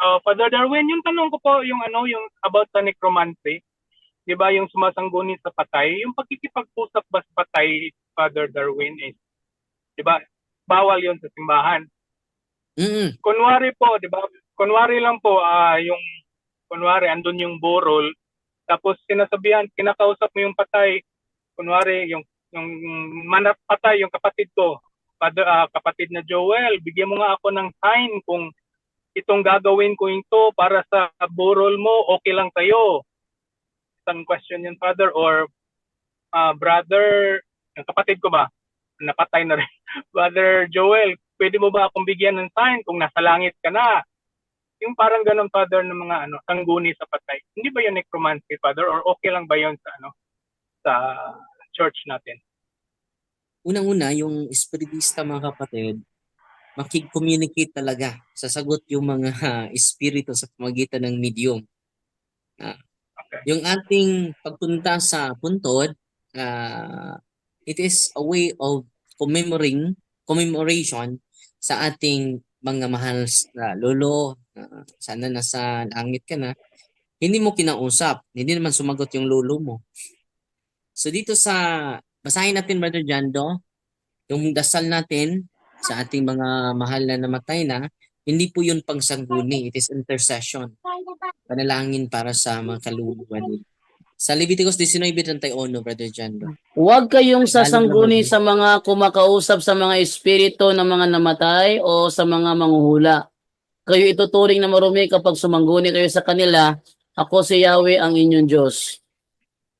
Uh, Father Darwin, yung tanong ko po, yung ano, yung about sa necromancy, di ba, yung sumasangguni sa patay, yung pagkikipag-usap ba sa patay, Father Darwin, is, di ba, bawal yon sa simbahan. Mm-mm. Kunwari po, di ba, kunwari lang po, ah yung, kunwari, andun yung burol, tapos sinasabihan, kinakausap mo yung patay, kunwari, yung, yung manap patay, yung kapatid ko, Father, ah, kapatid na Joel, bigyan mo nga ako ng sign kung itong gagawin ko ito para sa burol mo, okay lang sa'yo. Isang question yun, Father, or ah, brother, yung kapatid ko ba, napatay na rin. Brother Joel, pwede mo ba akong bigyan ng sign kung nasa langit ka na? Yung parang ganun, Father, ng mga ano, sangguni sa patay. Hindi ba yun necromancy, Father? Or okay lang ba yun sa, ano, sa church natin? Unang-una, yung espiritista mga kapatid, makig-communicate talaga. Sasagot yung mga espiritu sa pamagitan ng medium. Ah, Okay. yung ating pagpunta sa puntod, ah, it is a way of commemorating, commemoration sa ating mga mahal na lolo, ah, sana nasa langit ka na, hindi mo kinausap, hindi naman sumagot yung lolo mo. So dito sa, basahin natin Brother Jando, yung dasal natin sa ating mga mahal na namatay na, hindi po yun pangsangguni, it is intercession. Panalangin para sa mga kaluluwa nila. Sa Leviticus 19:31, Brother Jando. Huwag kayong sasangguni sa mga kumakausap sa mga espiritu ng mga namatay o sa mga manghuhula. Kayo ituturing na marumi kapag sumangguni kayo sa kanila. Ako si Yahweh ang inyong Diyos.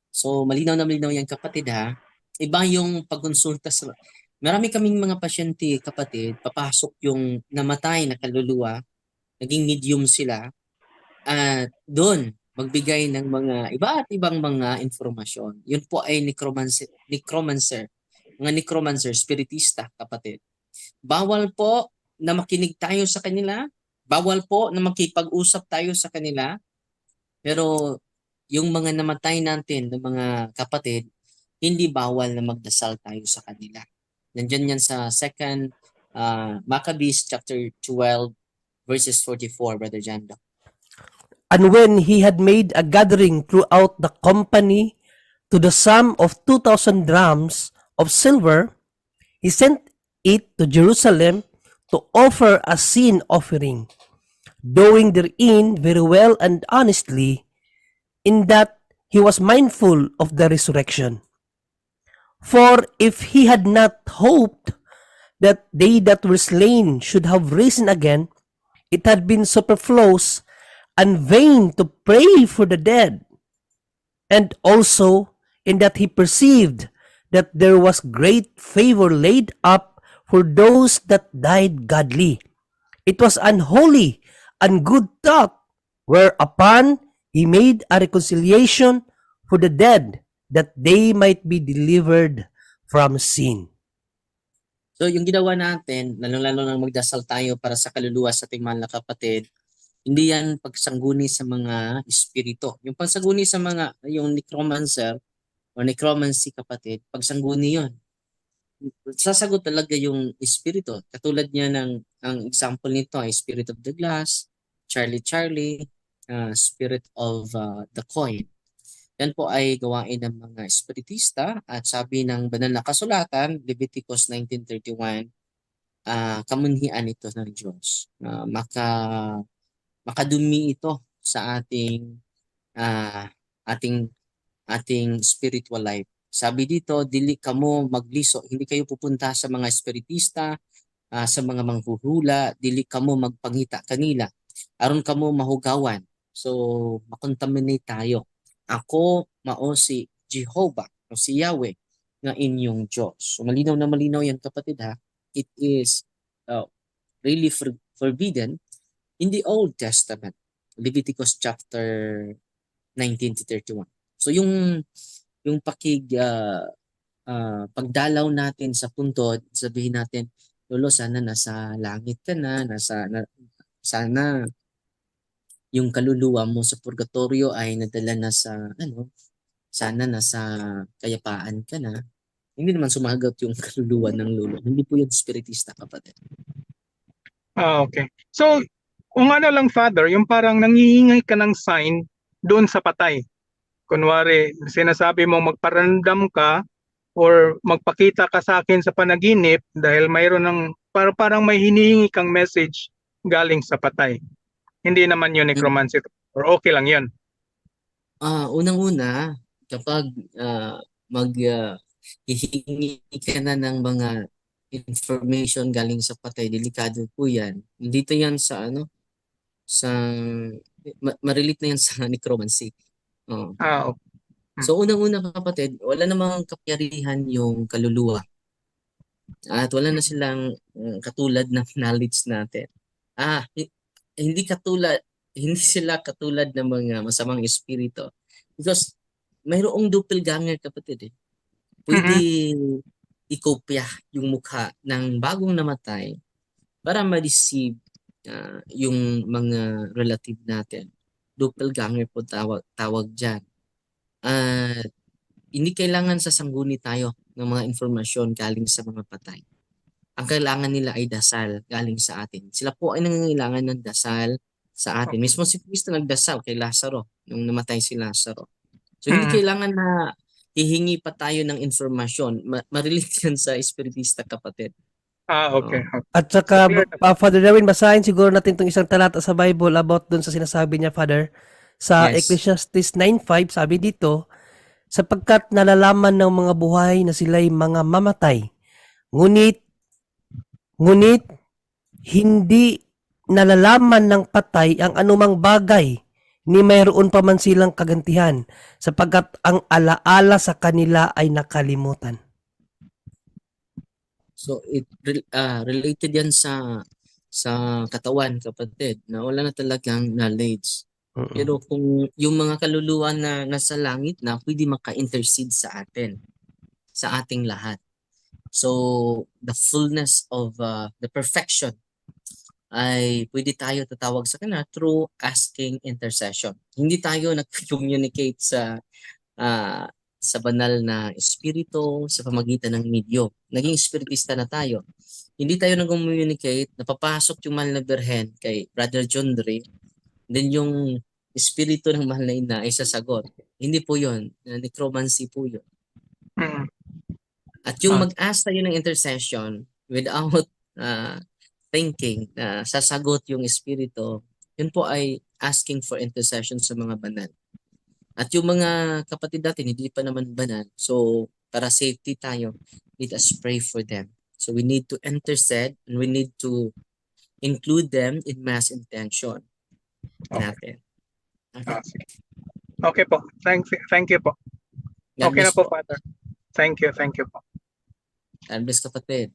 So, malinaw na malinaw yan kapatid ha. Iba yung pagkonsulta sa... Marami kaming mga pasyente kapatid, papasok yung namatay na kaluluwa, naging medium sila, at doon magbigay ng mga iba at ibang mga informasyon. Yun po ay necromancer, necromancer mga necromancer, spiritista kapatid. Bawal po na makinig tayo sa kanila, bawal po na makipag-usap tayo sa kanila, pero yung mga namatay natin ng mga kapatid, hindi bawal na magdasal tayo sa kanila. Nandiyan yan sa second uh, Maccabees chapter 12 verses 44, Brother Jando. And when he had made a gathering throughout the company to the sum of two thousand drams of silver, he sent it to Jerusalem to offer a sin offering, doing therein very well and honestly, in that he was mindful of the resurrection. For if he had not hoped that they that were slain should have risen again, it had been superfluous and vain to pray for the dead. And also in that he perceived that there was great favor laid up for those that died godly. It was unholy and good thought, whereupon he made a reconciliation for the dead, that they might be delivered from sin. So yung ginawa natin, lalo-lalo na magdasal tayo para sa kaluluwa sa ating mahal na kapatid, hindi yan pagsangguni sa mga espiritu. Yung pagsangguni sa mga, yung necromancer o necromancy kapatid, pagsangguni yon sasagot talaga yung espiritu. Katulad niya ng, ang example nito ay Spirit of the Glass, Charlie Charlie, uh, Spirit of uh, the Coin. Yan po ay gawain ng mga espiritista at sabi ng banal na kasulatan, Leviticus 19.31, ah kamunhian ito ng Diyos. na maka, makadumi ito sa ating ah ating ating spiritual life. Sabi dito, dili kamo magliso, hindi kayo pupunta sa mga espiritista, ah, sa mga manghuhula, dili kamo magpangita kanila. aron kamo mahugawan. So, makontaminate tayo. Ako mao si Jehovah o si Yahweh nga inyong Diyos. So malinaw na malinaw yan kapatid ha. It is uh, really for, forbidden in the Old Testament. Leviticus chapter 19 to 31. So yung yung pakig uh, uh, pagdalaw natin sa puntod, sabihin natin, Lolo, sana nasa langit ka na, nasa na, sana yung kaluluwa mo sa purgatorio ay nadala na sa ano, sana nasa kayapaan ka na. Hindi naman sumagot yung kaluluwa ng lolo. Hindi po yung spiritista kapatid. Ah, okay. So, kung ano lang Father, yung parang nangihingi ka ng sign doon sa patay. Kunwari, sinasabi mo magparandam ka or magpakita ka sa akin sa panaginip dahil mayroon ng parang, parang may hinihingi kang message galing sa patay. Hindi naman yun necromancy or okay lang yun. Ah, unang-una, kapag ah, mag ah, hihingi ka na ng mga information galing sa patay, delikado po 'yan. Dito 'yan sa ano sa ma- ma-relate na 'yan sa necromancy. Oo. Ah, okay. So unang-una kapatid, wala namang kapangyarihan yung kaluluwa. At wala na silang uh, katulad ng knowledge natin. Ah, hindi katulad hindi sila katulad ng mga masamang espiritu. Because mayroong doppelganger kapatid eh. Pwede ikopya yung mukha ng bagong namatay para ma-deceive ah, yung mga relative natin. Doppelganger po tawag, tawag dyan. At hindi kailangan sa sangguni tayo ng mga informasyon galing sa mga patay. Ang kailangan nila ay dasal galing sa atin. Sila po ay nangangailangan ng dasal sa atin. Mismo si Kristo nagdasal kay Lazaro nung namatay si Lazaro. So hindi Mm. kailangan na hihingi pa tayo ng informasyon. Ma- Marelate yan sa espiritista kapatid. Ah, okay. At saka, uh, Father Darwin, basahin siguro natin itong isang talata sa Bible about dun sa sinasabi niya, Father. Sa Yes. Ecclesiastes 9.5, sabi dito, sapagkat nalalaman ng mga buhay na sila'y mga mamatay. Ngunit, ngunit, hindi nalalaman ng patay ang anumang bagay ni mayroon pa man silang kagantihan sapagkat ang alaala sa kanila ay nakalimutan. So it ah, related yan sa sa katawan kapatid na wala na talagang knowledge. Mm-mm. Pero kung yung mga kaluluwa na nasa langit na pwede maka-intercede sa atin, sa ating lahat. So the fullness of uh, the perfection ay pwede tayo tatawag sa kanya through asking intercession. Hindi tayo nag-communicate sa ah, sa banal na espiritu sa pamagitan ng medyo. Naging espiritista na tayo. Hindi tayo nag-communicate, napapasok yung mahal na berhen kay Brother John Dre, then yung espiritu ng mahal na ina ay sasagot. Hindi po yun. Uh, necromancy po yun. At yung Ah. mag-ask tayo ng intercession without uh, thinking na sasagot yung espiritu, yun po ay asking for intercession sa mga banal. At yung mga kapatid natin, hindi pa naman banal. So, para safety tayo, let us pray for them. So, we need to intercede and we need to include them in mass intention Okay. natin. Okay. Okay po. Thank, thank you po. God Okay na po, Father. Thank you, thank you po. God bless kapatid.